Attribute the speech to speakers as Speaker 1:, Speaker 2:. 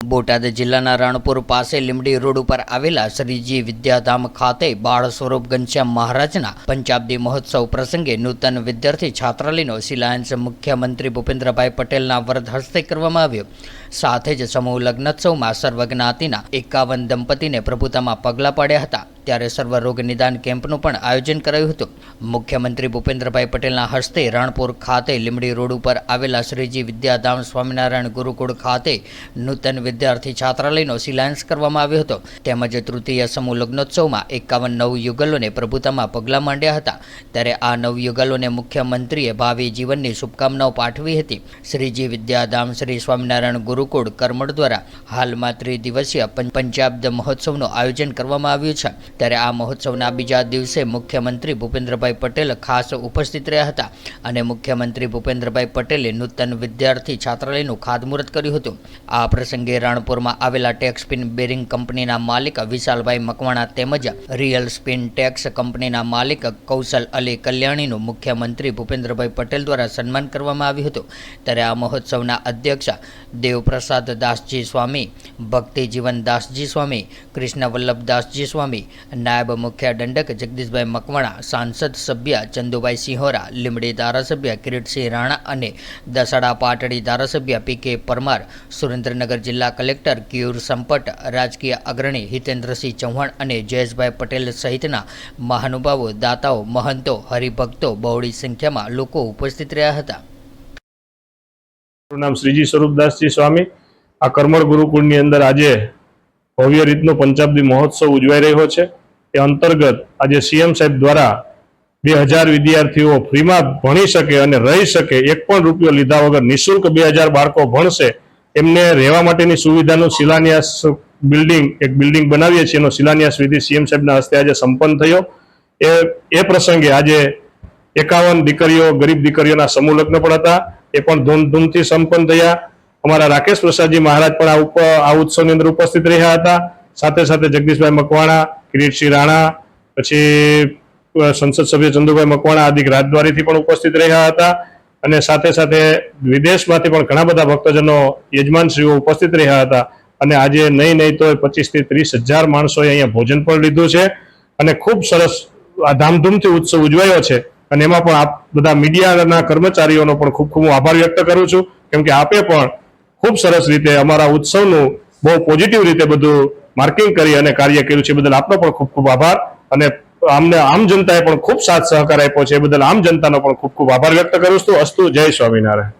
Speaker 1: બોટાદ જિલ્લાના રણપુર પાસે લીમડી રોડ ઉપર આવેલા શ્રીજી વિદ્યાધામ ખાતે બાળ સ્વરૂપ ઘનશ્યામ મહારાજના પંચાબ્દી મહોત્સવ પ્રસંગે નૂતન વિદ્યાર્થી છાત્રાલયનો શિલાયન્સ મુખ્યમંત્રી ભૂપેન્દ્રભાઈ પટેલના વરદ હસ્તે કરવામાં આવ્યો. સાથે જ સમૂહ લગ્નોત્સવમાં સર્વજ્ઞાતિના એકાવન દંપતીને પ્રભુતામાં પગલાં પાડ્યા હતા. ત્યારે સર્વ રોગ નિદાન કેમ્પનું પણ આયોજન કરાયું હતું. મુખ્યમંત્રી ભૂપેન્દ્રભાઈ પટેલના હસ્તે રણપુર ખાતે લીમડી રોડ ઉપર આવેલા શ્રીજી વિદ્યાધામ સ્વામિનારાયણ ગુરુકુળ ખાતે નૂતન વિદ્યાર્થી છાત્રાલયનો શિલાન્યાસ કરવામાં આવ્યો હતો. તેમજ તૃતીય સમૂહ લગ્નોત્સવમાં એકાવન નવ યુગલોને પ્રભુતામાં પગલાં માંડ્યા હતા. ત્યારે આ નવ યુગલોને મુખ્યમંત્રીએ ભાવિ જીવનની શુભકામનાઓ પાઠવી હતી. શ્રીજી વિદ્યાધામ શ્રી સ્વામિનારાયણ ગુરુકુળ કરમડ દ્વારા હાલમાં ત્રિદિવસીય પંચ- પંચાબ્દ મહોત્સવનું આયોજન કરવામાં આવ્યું છે. ત્યારે આ મહોત્સવના બીજા દિવસે મુખ્યમંત્રી ભૂપેન્દ્રભાઈ પટેલ ખાસ ઉપસ્થિત રહ્યા હતા અને મુખ્યમંત્રી ભૂપેન્દ્રભાઈ પટેલે નૂતન વિદ્યાર્થી છાત્રાલયનું ખાતમુહૂર્ત કર્યું હતું. આ પ્રસંગે રાણપુરમાં આવેલા ટેક્સ સ્પિન બેરિંગ કંપનીના માલિક વિશાલભાઈ મકવાણા તેમજ રિયલ સ્પિન ટેક્સ કંપનીના માલિક કૌશલ અલી કલ્યાણીનું મુખ્યમંત્રી ભૂપેન્દ્રભાઈ પટેલ દ્વારા સન્માન કરવામાં આવ્યું હતું. ત્યારે આ મહોત્સવના અધ્યક્ષ દેવપ્રસાદ દાસજી સ્વામી ભક્તિ જીવન દાસજી સ્વામી કૃષ્ણ વલ્લભદાસજી સ્વામી નાયબ મુખ્ય દંડક જગદીશભાઈ મકવાણા, સાંસદ સભ્ય ચંદુભાઈ સિંહોરા લીમડી ધારાસભ્ય કિરીટસિંહ રાણા અને દસાડા પાટડી ધારાસભ્ય પી કે પરમાર, સુરેન્દ્રનગર જિલ્લા કલેક્ટર કિયુર સંપટ, રાજકીય અગ્રણી હિતેન્દ્રસિંહ ચૌહાણ અને જયેશભાઈ પટેલ સહિતના મહાનુભાવો, દાતાઓ, મહંતો, હરિભક્તો બહોળી સંખ્યામાં લોકો ઉપસ્થિત રહ્યા હતા.
Speaker 2: નામ શ્રીજી સ્વરૂપદાસજી સ્વામી. આ કર્મળ ગુરુકુળની અંદર આજે ભવ્ય રીતનો પંચાબ્દી મહોત્સવ ઉજવાઈ રહ્યો છે. એ અંતર્ગત આજે સીએમ સાહેબ દ્વારા બે હજાર વિદ્યાર્થીઓ ફ્રીમાં ભણી શકે અને રહી શકે એક પણ રૂપિયો લીધા વગર નિઃશુલ્ક બે હજાર બાળકો ભણશે. એમને રહેવા માટેની સુવિધાનો શિલાન્યાસ બિલ્ડિંગ, એક બિલ્ડિંગ બનાવીએ છીએ. એનો શિલાન્યાસ વિધિ સીએમ સાહેબના હસ્તે આજે સંપન્ન થયો. એ એ પ્રસંગે આજે એકાવન દીકરીઓ, ગરીબ દીકરીઓના સમૂહ લગ્ન પણ હતા. એ પણ ધૂમધૂમથી સંપન્ન થયા. અમારા રાકેશ પ્રસાદજી મહારાજ પણ આ ઉત્સવની અંદર ઉપસ્થિત રહ્યા હતા. સાથે સાથે જગદીશભાઈ મકવાણા, કિરીટસિંહ રાણા, પછી સંસદ સભ્ય ચંદુભાઈ મકવાણા આદિક રાજદ્વારીથી પણ ઉપસ્થિત રહ્યા હતા. અને સાથે સાથે વિદેશમાંથી પણ ઘણા બધા ભક્તજનો, યજમાનશ્રીઓ ઉપસ્થિત રહ્યા હતા. અને આજે નહીં નહીં તો પચીસથી ત્રીસ હજાર માણસોએ અહીંયા ભોજન પણ લીધું છે. અને ખૂબ સરસ આ ધામધૂમથી ઉત્સવ ઉજવાયો છે. અને એમાં પણ આપ બધા મીડિયાના કર્મચારીઓનો પણ ખૂબ ખૂબ આભાર વ્યક્ત કરું છું. કેમ કે આપે પણ ખૂબ સરસ રીતે અમારા ઉત્સવનું બહુ પોઝિટિવ રીતે બધું માર્કિંગ કરી અને કાર્ય કર્યું છે. બદલ આપનો પણ ખૂબ ખૂબ આભાર અને આમને આમ જનતાએ પણ ખૂબ સાથ સહકાર આપ્યો છે. એ બદલ આમ જનતાનો પણ ખૂબ ખૂબ આભાર વ્યક્ત કરું છું. અસ્તુ જય સ્વામિનારાયણ.